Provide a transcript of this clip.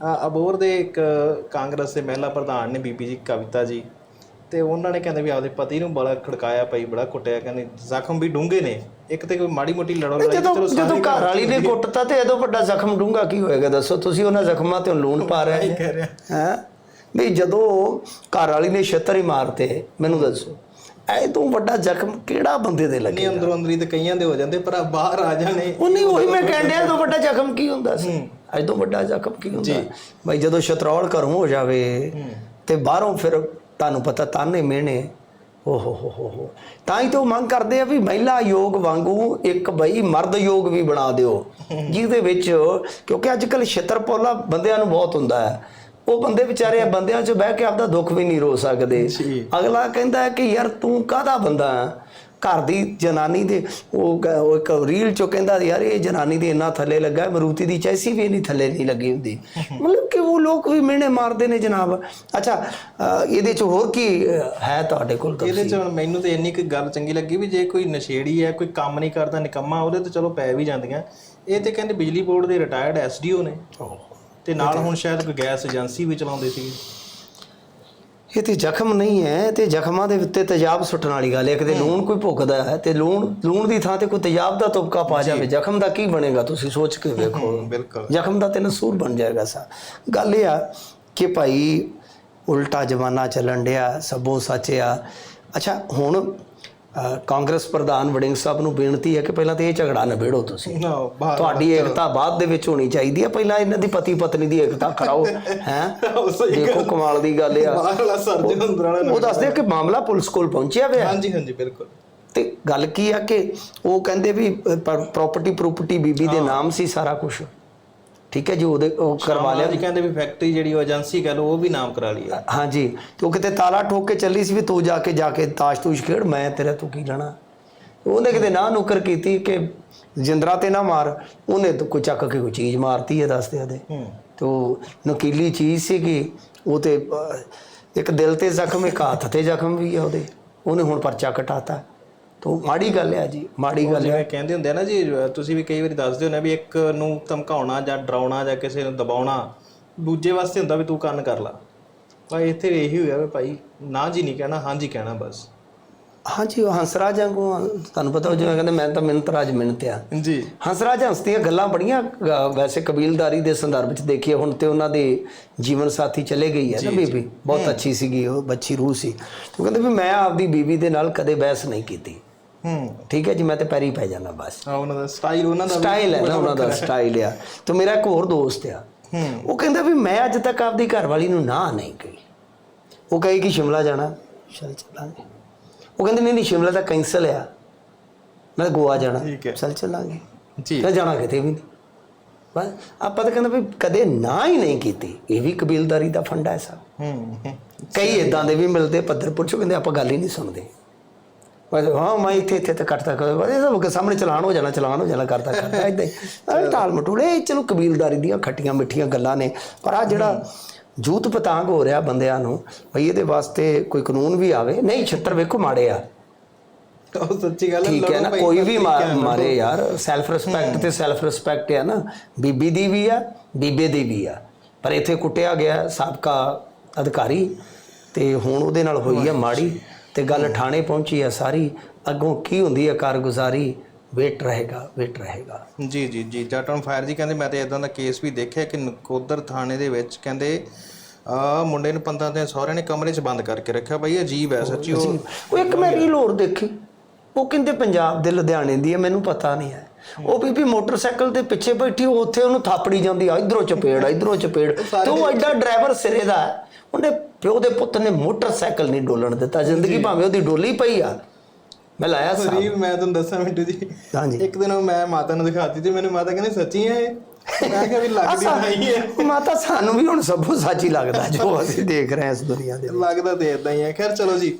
ਅ, ਅਬੋਹਰ ਦੇ ਇੱਕ ਕਾਂਗਰਸ ਦੇ ਮਹਿਲਾ ਪ੍ਰਧਾਨ ਨੇ ਬੀਬੀ ਜੀ ਕਵਿਤਾ ਜੀ ਤੇ ਉਹਨਾਂ ਨੇ ਕਹਿੰਦੇ ਵੀ ਆਪਦੇ ਪਤੀ ਨੂੰ ਬੜਾ ਖੜਕਾਇਆ ਪਈ ਬੜਾ ਕੁੱਟਿਆ ਕਹਿੰਦੇ ਜ਼ਖਮ ਵੀ ਡੂੰਘੇ ਨੇ। ਇੱਕ ਤੇ ਕੋਈ ਮਾੜੀ ਮੋਟੀ ਲੜੋ ਲੜਾਈ ਜਦੋਂ ਜਦੋਂ ਘਰ ਵਾਲੀ ਨੇ ਕੁੱਟਤਾ ਤੇ ਇਹਦੋਂ ਵੱਡਾ ਜ਼ਖਮ ਡੂੰਗਾ ਕੀ ਹੋਏਗਾ ਦੱਸੋ? ਤੁਸੀਂ ਉਹਨਾਂ ਜ਼ਖਮਾਂ ਤੇ ਲੂਣ ਪਾ ਰਹੇ ਕਹਿ ਰਿਹਾ। ਹੈ? ਵੀ ਜਦੋਂ ਘਰ ਵਾਲੀ ਨੇ ਛੱਤਰ ਹੀ ਮਾਰਤੇ ਮੈਨੂੰ ਦੱਸੋ। ਐ ਤੋਂ ਵੱਡਾ ਜ਼ਖਮ ਕਿਹੜਾ ਬੰਦੇ ਦੇ ਲੱਗੇ ਨਹੀਂ ਅੰਦਰੋਂ ਅੰਦਰੀ ਤੇ ਕਈਆਂ ਦੇ ਹੋ ਜਾਂਦੇ ਪਰ ਆ ਬਾਹਰ ਆ ਜਾਣੇ। ਉਹ ਨਹੀਂ ਉਹੀ ਮੈਂ ਕਹਿਣ ਡਿਆ ਤੋਂ ਵੱਡਾ ਜ਼ਖਮ ਕੀ ਹੁੰਦਾ ਸੀ? ਅੱਜ ਤੋਂ ਵੱਡਾ ਜ਼ਖਮ ਕੀ ਹੁੰਦਾ? ਭਾਈ ਜਦੋਂ ਸ਼ਤਰੌਲ ਘਰੋਂ ਹੋ ਜਾਵੇ ਤੇ ਬਾਹਰੋਂ ਫਿਰ ਤੁਹਾਨੂੰ ਪਤਾ ਤਾਨੇ ਮਿਹਣੇ ਓ ਹੋ ਹੋ ਹੋ। ਹੋ ਤਾਂ ਹੀ ਤਾਂ ਮੰਗ ਕਰਦੇ ਆ ਵੀ ਮਹਿਲਾ ਯੋਗ ਵਾਂਗੂ ਇੱਕ ਬਈ ਮਰਦ ਯੋਗ ਵੀ ਬਣਾ ਦਿਓ। ਜਿਹਦੇ ਵਿੱਚ ਕਿਉਂਕਿ ਅੱਜ ਕੱਲ ਛਤਰਪੋਲਾ ਬੰਦਿਆਂ ਨੂੰ ਬਹੁਤ ਹੁੰਦਾ ਹੈ। ਉਹ ਬੰਦੇ ਵਿਚਾਰੇ ਆ ਬੰਦਿਆਂ 'ਚ ਬਹਿ ਕੇ ਆਪਦਾ ਦੁੱਖ ਵੀ ਨਹੀਂ ਰੋ ਸਕਦੇ। ਅਗਲਾ ਕਹਿੰਦਾ ਹੈ ਕਿ ਯਾਰ ਤੂੰ ਕਾਹਦਾ ਬੰਦਾ ਹੈ? ਘਰ ਦੀ ਜਨਾਨੀ ਦੇ ਉਹ ਇੱਕ ਰੀਲ ਚੋਂ ਕਹਿੰਦਾ ਯਾਰ ਇਹ ਜਨਾਨੀ ਦੇ ਇੰਨਾ ਥੱਲੇ ਲੱਗਾ ਮਰੂਤੀ ਦੀ ਚੈਸੀ ਵੀ ਨਹੀਂ ਥੱਲੇ ਨਹੀਂ ਲੱਗੀ ਹੁੰਦੀ। ਮਤਲਬ ਕਿ ਉਹ ਲੋਕ ਵੀ ਮਿਹਣੇ ਮਾਰਦੇ ਨੇ ਜਨਾਬ। ਅੱਛਾ ਇਹਦੇ ਚ ਹੋਰ ਕੀ ਹੈ ਤੁਹਾਡੇ ਕੋਲ ਇਹਦੇ ਚ ਮੈਨੂੰ ਤੇ ਇੰਨੀ ਕੁ ਗੱਲ ਚੰਗੀ ਲੱਗੀ ਵੀ ਜੇ ਕੋਈ ਨਸ਼ੇੜੀ ਹੈ ਕੋਈ ਕੰਮ ਨਹੀਂ ਕਰਦਾ ਨਿਕੰਮਾ ਉਹਦੇ ਤੇ ਚਲੋ ਪੈ ਵੀ ਜਾਂਦੀਆਂ। ਇਹ ਤੇ ਕਹਿੰਦੇ ਬਿਜਲੀ ਬੋਰਡ ਦੇ ਰਿਟਾਇਰਡ ਐਸਡੀਓ ਨੇ। ਤੇ ਨਾਲ ਹੁਣ ਸ਼ਾਇਦ ਕੋਈ ਗੈਸ ਏਜੰਸੀ ਵੀ ਚਲਾਉਂਦੇ ਸੀ ਇਹ ਤੇ ਜ਼ਖਮ ਨਹੀਂ ਹੈ ਤੇ ਜ਼ਖਮਾਂ ਦੇ ਉੱਤੇ ਤੇਜ਼ਾਬ ਸੁੱਟਣ ਵਾਲੀ ਗੱਲ ਹੈ। ਕਿਤੇ ਲੂਣ ਕੋਈ ਭੁੱਕਦਾ ਹੈ ਤੇ ਲੂਣ ਲੂਣ ਦੀ ਥਾਂ ਤੇ ਕੋਈ ਤੇਜ਼ਾਬ ਦਾ ਤੁਪਕਾ ਪਾ ਜਾਵੇ। ਜ਼ਖਮ ਦਾ ਕੀ ਬਣੇਗਾ ਤੁਸੀਂ ਸੋਚ ਕੇ ਵੇਖੋ। ਬਿਲਕੁਲ। ਜ਼ਖਮ ਦਾ ਤੇ ਨਸੂਰ ਬਣ ਜਾਏਗਾ ਸਾ। ਗੱਲ ਇਹ ਆ ਕਿ ਭਾਈ ਉਲਟਾ ਜ਼ਮਾਨਾ ਚੱਲਣ ਡਿਆ ਸਭੋਂ ਸੱਚ ਆ। ਅੱਛਾ ਹੁਣ ਕਾਂਗਰਸ ਪ੍ਰਧਾਨ ਵੜਿੰਗ ਸਾਹਿਬ ਨੂੰ ਬੇਨਤੀ ਹੈ ਕਿ ਪਹਿਲਾਂ ਤੇ ਇਹ ਝਗੜਾ ਨਿਬੇੜੋ ਤੁਸੀਂ। ਤੁਹਾਡੀ ਏਕਤਾ ਬਾਅਦ ਦੇ ਵਿੱਚ ਹੋਣੀ ਚਾਹੀਦੀ ਹੈ। ਪਹਿਲਾਂ ਇਹਨਾਂ ਦੀ ਪਤੀ ਪਤਨੀ ਦੀ ਏਕਤਾ ਕਰਾਓ ਹੈ? ਦੇਖੋ ਕਮਾਲ ਦੀ ਗੱਲ ਆ। ਉਹ ਦੱਸਦੇ ਕਿ ਮਾਮਲਾ ਪੁਲਿਸ ਕੋਲ ਪਹੁੰਚਿਆ ਹੋਇਆ ਹਾਂਜੀ ਹਾਂਜੀ ਬਿਲਕੁਲ। ਤੇ ਗੱਲ ਕੀ ਆ ਕਿ ਉਹ ਕਹਿੰਦੇ ਵੀ ਪ੍ਰਾਪਰਟੀ ਪ੍ਰੋਪਰਟੀ ਬੀਬੀ ਦੇ ਨਾਮ ਸੀ ਸਾਰਾ ਕੁਝ ਠੀਕ ਹੈ ਜੀ ਉਹਦੇ ਉਹ ਕਰਵਾ ਲਿਆ। ਜੀ ਕਹਿੰਦੇ ਵੀ ਫੈਕਟਰੀ ਜਿਹੜੀ ਉਹ ਏਜੰਸੀ ਕਹ ਲੋ ਉਹ ਵੀ ਨਾਮ ਕਰਾ ਲਈ ਹਾਂਜੀ ਤੇ ਉਹ ਕਿਤੇ ਤਾਲਾ ਠੋਕ ਕੇ ਚੱਲੀ ਸੀ ਵੀ ਤੂੰ ਜਾ ਕੇ ਜਾ ਕੇ ਤਾਸ਼ ਤੂਸ਼ ਖੇਡ ਮੈਂ ਤੇਰਾ ਤੂੰ ਕੀ ਲੈਣਾ? ਉਹਨੇ ਕਿਤੇ ਨਾ ਨੁਕਰ ਕੀਤੀ ਕਿ ਜਿੰਦਰਾ ਤੇ ਨਾ ਮਾਰ ਉਹਨੇ ਤਾਂ ਕੋਈ ਚੱਕ ਕੇ ਕੋਈ ਚੀਜ਼ ਮਾਰਤੀ ਹੈ ਦੱਸਦੇ ਆਦੇ ਤੋ। ਨਕੀਲੀ ਚੀਜ਼ ਸੀਗੀ ਉਹ ਤੇ ਇੱਕ ਦਿਲ ਤੇ ਜ਼ਖਮ ਇੱਕ ਹੱਥ ਤੇ ਜ਼ਖਮ ਵੀ ਹੈ ਉਹਦੇ। ਉਹਨੇ ਹੁਣ ਪਰਚਾ ਕਟਾਤਾ। ਤੋ ਮਾੜੀ ਗੱਲ ਹੈ ਜੀ ਮਾੜੀ ਗੱਲ ਹੈ ਜਿਵੇਂ ਕਹਿੰਦੇ ਹੁੰਦੇ ਆ ਨਾ ਜੀ ਤੁਸੀਂ ਵੀ ਕਈ ਵਾਰੀ ਦੱਸਦੇ ਹੋ ਨਾ ਵੀ ਇੱਕ ਨੂੰ ਧਮਕਾਉਣਾ ਜਾਂ ਡਰਾਉਣਾ ਜਾਂ ਕਿਸੇ ਨੂੰ ਦਬਾਉਣਾ ਦੂਜੇ ਵਾਸਤੇ ਹੁੰਦਾ ਵੀ ਤੂੰ ਕੰਨ ਕਰ ਲਾ। ਭਾਈ ਇੱਥੇ ਇਹੀ ਹੋਇਆ ਵੀ ਭਾਈ ਨਾ ਜੀ ਨਹੀਂ ਕਹਿਣਾ ਹਾਂ ਜੀ ਕਹਿਣਾ ਬਸ। ਹਾਂਜੀ ਉਹ ਹੰਸਰਾਜ ਵਾਂਗੂ ਤੁਹਾਨੂੰ ਪਤਾ ਉਹ ਜਿਵੇਂ ਕਹਿੰਦੇ ਮੈਂ ਤਾਂ ਮਿੰਤ ਰਾਜ ਮਿੰਤ ਆ। ਜੀ। ਹੰਸਰਾਜ ਹੰਸ ਦੀਆਂ ਗੱਲਾਂ ਬੜੀਆਂ ਵੈਸੇ ਕਬੀਲਦਾਰੀ ਦੇ ਸੰਦਰਭ ਚ ਦੇਖੀਏ ਹੁਣ ਤੇ ਉਹਨਾਂ ਦੇ ਜੀਵਨ ਸਾਥੀ ਚਲੇ ਗਈ ਹੈ ਨਾ ਬੀਬੀ ਬਹੁਤ ਅੱਛੀ ਸੀਗੀ ਉਹ ਬੱਚੀ ਰੂਹ ਸੀ। ਉਹ ਕਹਿੰਦੇ ਵੀ ਮੈਂ ਆਪਦੀ ਬੀਬੀ ਦੇ ਨਾਲ ਕਦੇ ਬਹਿਸ ਨਹੀਂ ਕੀਤੀ। ਹੂੰ। ਠੀਕ ਹੈ ਜੀ ਮੈਂ ਤੇ ਪੈਰੀ ਪੈ ਜਾਣਾ ਬਸ। ਆ ਉਹਨਾਂ ਦਾ ਸਟਾਈਲ ਉਹਨਾਂ ਦਾ ਸਟਾਈਲ ਹੈ ਨਾ ਉਹਨਾਂ ਦਾ ਸਟਾਈਲ ਆ। ਤੇ ਮੇਰਾ ਇੱਕ ਹੋਰ ਦੋਸਤ ਆ। ਹੂੰ। ਉਹ ਕਹਿੰਦਾ ਵੀ ਮੈਂ ਅੱਜ ਤੱਕ ਆਪਦੀ ਘਰਵਾਲੀ ਨੂੰ ਨਾ ਨਹੀਂ ਕਹੀ। ਉਹ ਕਹੇ ਕਿ ਸ਼ਿਮਲਾ ਜਾਣਾ। ਚਲ ਚੱਲਾਂਗੇ। ਉਹ ਕਹਿੰਦੇ ਨਹੀਂ ਨਹੀਂ ਸ਼ਿਮਲਾ ਤਾਂ ਕੈਂਸਲ ਆ। ਮੈਂ ਗੋਆ ਜਾਣਾ। ਹੈ। ਚਲ ਚੱਲਾਂਗੇ। ਜੀ। ਮੈਂ ਜਾਣਾ ਕਿਤੇ ਵੀ ਨਹੀਂ। ਬਸ ਆਪਾਂ ਤਾਂ ਕਹਿੰਦੇ ਵੀ ਕਦੇ ਨਾ ਹੀ ਨਹੀਂ ਕੀਤੀ। ਇਹ ਵੀ ਕਬੀਲਦਾਰੀ ਦਾ ਫੰਡਾ ਹੈ ਸਾ ਹੂੰ ਹੂੰ। ਕਈ ਇਦਾਂ ਦੇ ਵੀ ਮਿਲਦੇ ਪੱਧਰਪੁਰ ਚੋਂ ਕਹਿੰਦੇ ਆਪਾਂ ਗੱਲ ਹੀ ਨਹੀਂ ਸੁਣਦੇ। ਬਸ ਹਾਂ ਮੈਂ ਇੱਥੇ ਇੱਥੇ ਤੇ ਕੱਟਦਾ ਕਰ ਇਹ ਸਭ ਕੇ ਸਾਹਮਣੇ ਚਲਾਨ ਹੋ ਜਾਣਾ ਚਲਾਨ ਹੋ ਜਾਣਾ ਕਰਦਾ ਕਰਦਾ ਇਦਾਂ ਹੀ। ਟਾਲ ਮਟੋਲੇ ਚਲੋ ਕਬੀਲਦਾਰੀ ਦੀਆਂ ਖੱਟੀਆਂ ਮਿੱਠੀਆਂ ਗੱਲਾਂ ਨੇ। ਪਰ ਆ ਜਿਹੜਾ ਜੂਤ ਪਤਾੰਗ ਹੋ ਰਿਹਾ ਬੰਦਿਆਂ ਨੂੰ ਭਈ ਇਹਦੇ ਵਾਸਤੇ ਕੋਈ ਕਾਨੂੰਨ ਵੀ ਆਵੇ। ਨਹੀਂ ਛੱਤਰ ਵੇਖੋ ਮਾੜੇ ਆ। ਉਹ ਸੱਚੀ ਗੱਲ ਠੀਕ ਹੈ ਨਾ ਕੋਈ ਵੀ। ਮਾਰੇ ਯਾਰ ਸੈਲਫ ਰਿਸਪੈਕਟ ਤੇ ਸੈਲਫ ਰਿਸਪੈਕਟ ਹੈ ਨਾ। ਬੀਬੀ ਦੀ ਵੀ ਆ ਬੀਬੇ ਦੀ ਵੀ ਆ। ਪਰ ਇੱਥੇ ਕੁੱਟਿਆ ਗਿਆ ਸਾਬਕਾ ਅਧਿਕਾਰੀ ਤੇ ਹੁਣ ਉਹਦੇ ਨਾਲ ਹੋਈ ਆ ਮਾੜੀ। ਤੇ ਗੱਲ ਥਾਣੇ ਪਹੁੰਚੀ ਆ ਸਾਰੀ ਅੱਗੋਂ ਕੀ ਹੁੰਦੀ ਆ ਕਾਰਗੁਜ਼ਾਰੀ? ਵੇਟ ਰਹੇਗਾ ਵੇਟ ਰਹੇਗਾ। ਜੀ ਜੀ ਜੀ ਜੱਟ ਔਨ ਫਾਇਰ ਜੀ ਕਹਿੰਦੇ ਮੈਂ ਤੇ ਇਦਾਂ ਦਾ ਕੇਸ ਵੀ ਦੇਖਿਆ ਕਿ ਨਕੋਦਰ ਥਾਣੇ ਦੇ ਵਿੱਚ ਕਹਿੰਦੇ ਆ ਮੁੰਡੇ ਨੂੰ 15 ਦਿਨ ਸਹੁਰੇ ਨੇ ਕਮਰੇ 'ਚ ਬੰਦ ਕਰਕੇ ਰੱਖਿਆ। ਬਈ ਅਜੀਬ ਹੈ ਸੱਚੀ ਉਹ ਉਹ ਇੱਕ ਮੈਂ ਰੀਲ ਹੋਰ ਦੇਖੀ। ਉਹ ਕਹਿੰਦੇ ਪੰਜਾਬ ਦੇ ਲੁਧਿਆਣੇ ਦੀ ਹੈ ਮੈਨੂੰ ਪਤਾ ਨਹੀਂ ਹੈ। ਉਹ ਬੀਬੀ ਮੋਟਰਸਾਈਕਲ ਦੇ ਪਿੱਛੇ ਬੈਠੀ ਉਹ ਉੱਥੇ ਉਹਨੂੰ ਥਾਪੜੀ ਜਾਂਦੀ ਆ ਇਧਰੋਂ ਚਪੇੜ ਇਧਰੋਂ ਚਪੇੜ। ਤੇ ਉਹ ਐਡਾ ਡਰਾਈਵਰ ਸਿਰੇ ਦਾ। ਉਹਨੇ ਪਿਓ ਦੇ ਪੁੱਤ ਨੇ ਮੋਟਰਸਾਈਕਲ ਨਹੀਂ ਡੋਲਣ ਦਿੱਤਾ ਜ਼ਿੰਦਗੀ ਭਾਵੇਂ ਉਹਦੀ ਡੋਲੀ ਪਈ ਆ। ਮੈਂ ਲਾਇਆ ਸਾਹ ਰੀਲ ਮੈਂ ਤੁਹਾਨੂੰ ਦੱਸਾਂ ਮਿੰਟੂ ਜੀ। ਹਾਂਜੀ। ਇੱਕ ਦਿਨ ਮੈਂ ਮਾਤਾ ਨੂੰ ਦਿਖਾਤੀ ਤੇ ਮੈਨੂੰ ਮਾਤਾ ਕਹਿੰਦੀ ਸੱਚੀ ਹੈ ਇਹ? ਮੈਂ ਕਿਹਾ ਵੀ ਲੱਗਦੀ ਨਹੀਂ ਹੈ ਮਾਤਾ ਸਾਨੂੰ ਵੀ ਹੁਣ ਸਭੋ ਸੱਚ ਲੱਗਦਾ ਜੋ ਅਸੀਂ ਦੇਖ ਰਹੇ ਹਾਂ ਇਸ ਦੁਨੀਆ ਦੇ ਲੱਗਦਾ ਤੇ ਇਦਾਂ ਹੀ ਹੈ ਖੈਰ ਚਲੋ ਜੀ।